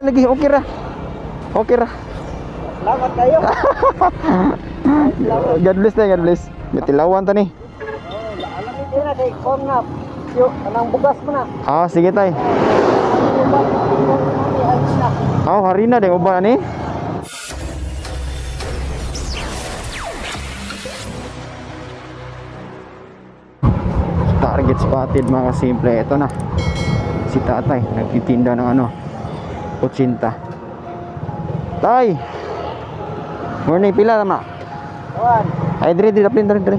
Lagi, okay ra. Okay ra. Salamat kayo. God bless tayo, God bless. May tilawan ta ni. Oh, alam din na kay Kong na. Yo, anang bugas mo na. Ah, sige tay. Ah, hari na din uban ni. Target spotted mga simple. Ito na. Si tatay. Nagtitinda ng ano. Kutsinta. Tay! Morning pila tama. Kawan. Ay, dire, dire, dire, dire, dire.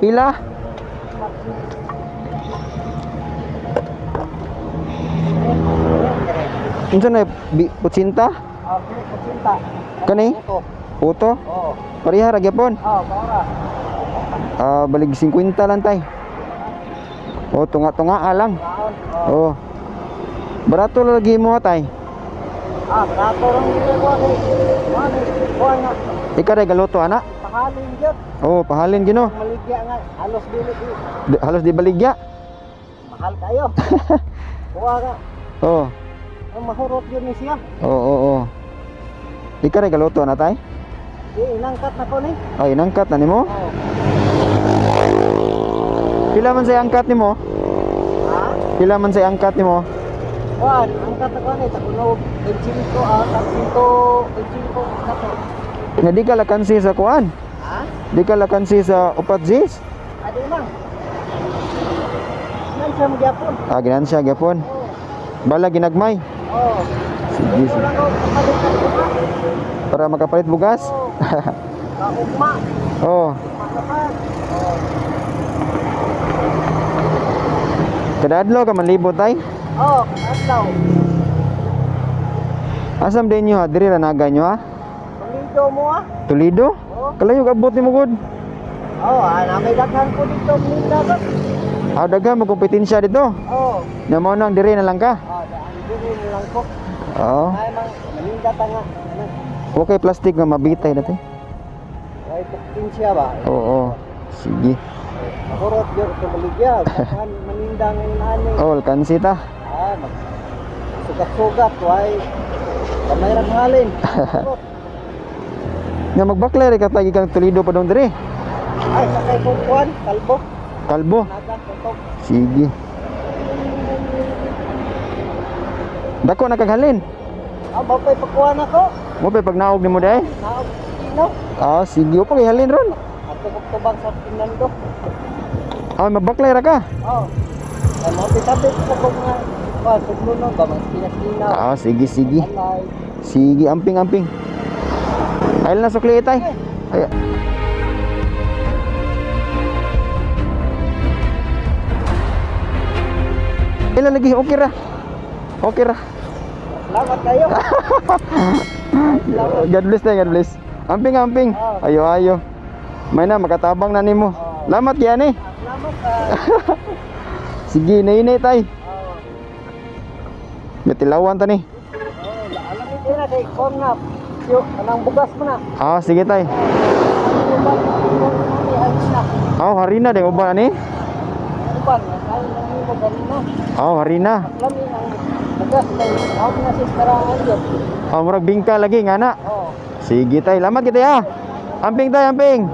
Pila? Unsa na bi- kutsinta? Ah, cinta. Kani? Puto? Oo. Pareha ra gyapon. Ah, para. Ah, balig 50 lang tay. Oh, tunga-tunga lang. Kaon. Oh. Oh. Barato lang lagi mo tay. Ah, kato ron dito ko ni. Mani, kuha nga. Ikaw ray galuto ana. Pahalin gyud. Oh, pahalin gino. Maligya nga. Halos dili di. Halos di baligya. Mahal kayo. Kuha nga. Oh. Ang mahurot yun ni siya. Oo, oo, oo. Ikaw ray galuto na tay? Di, inangkat na ko ni. Ay, nangkat na nimo. Oo. Pila man say angkat nimo? Pila man say angkat nimo? Kuhan, angkat na ko ni. Takunog. Elchin ko. Ah, taksinto. Elchin ko. Kato. Nga di ka lakansi sa kuan. Ha? Di ka lakansi sa upat G's. Adi lang. Nan siya magyapon. Ah, ginansya gyapon. Oo. Bala ginagmay. Oo. Ito sige. ako. Para makapalit bugas. Oo. Kaugma. oh. Oo. Kada adlaw ka manlibot tay. Oo. Atlaw. Asam din nyo ha? Diri ra naga nyo ha? Palido mo ah. Toledo? Oo. Kalayo abot ni mo gud. Oo. Ah, namay daghan ko dito. Minda ba? Ah, daghan mo kompetensya dito. Oo. Nya mo nang diri na lang ka. Ah, daan diri lang ko. Oo. Ay mang maninda ta nga. Okay plastic nga mabitay dati. Ay siya ba? Oo. Sige. Mahurot yun ito maligya. Kapan maninda ngayon ani. Oh, kansi ta. Ah, sugat-sugat. Why? Kamay ra halin. Nga magbaklay ka tagi kang Toledo pa dong diri. Ay, sakay ko kuwan. Kalbo. Kalbo. Sige. Dako na kaghalin. Ah, bapay pagkuhan ako. Mo pa pag naog nimo day. Naog. Tino. Ah, sige o pag ihalin ron. At tubag sa Fernando. Ah, mabaklay ra ka. Oh. Ay, mga pitabit sa kong nga. Ba, sugluno ba? Mga sinas-sinaw. Ah, sige sige. Alay. Sige, amping amping. Ay na sukli itay. Ay. Ilan lagi okay ra. Okay ra. Salamat kayo. God bless tayo, God bless. Amping amping. Ayo ayo. May na makatabang na nimo. Lamat yan eh. Salamat sa... Sige, nainay tay. Oh. May tilawan ta ni. Oh, alam mo din na kay Kong na. Yo, anang bugas mo na. Ah, sige tay. Uban, uban mo ni ayos na. Ah, hari na din uban ani. Uban, ay lang mo galing na. Ah, hari na. Lami ang bugas kay ako na sa karangan yun. Ah, murag bingka lagi nga na. Oh. Sige tay, lamat kita ya. Amping tay, amping.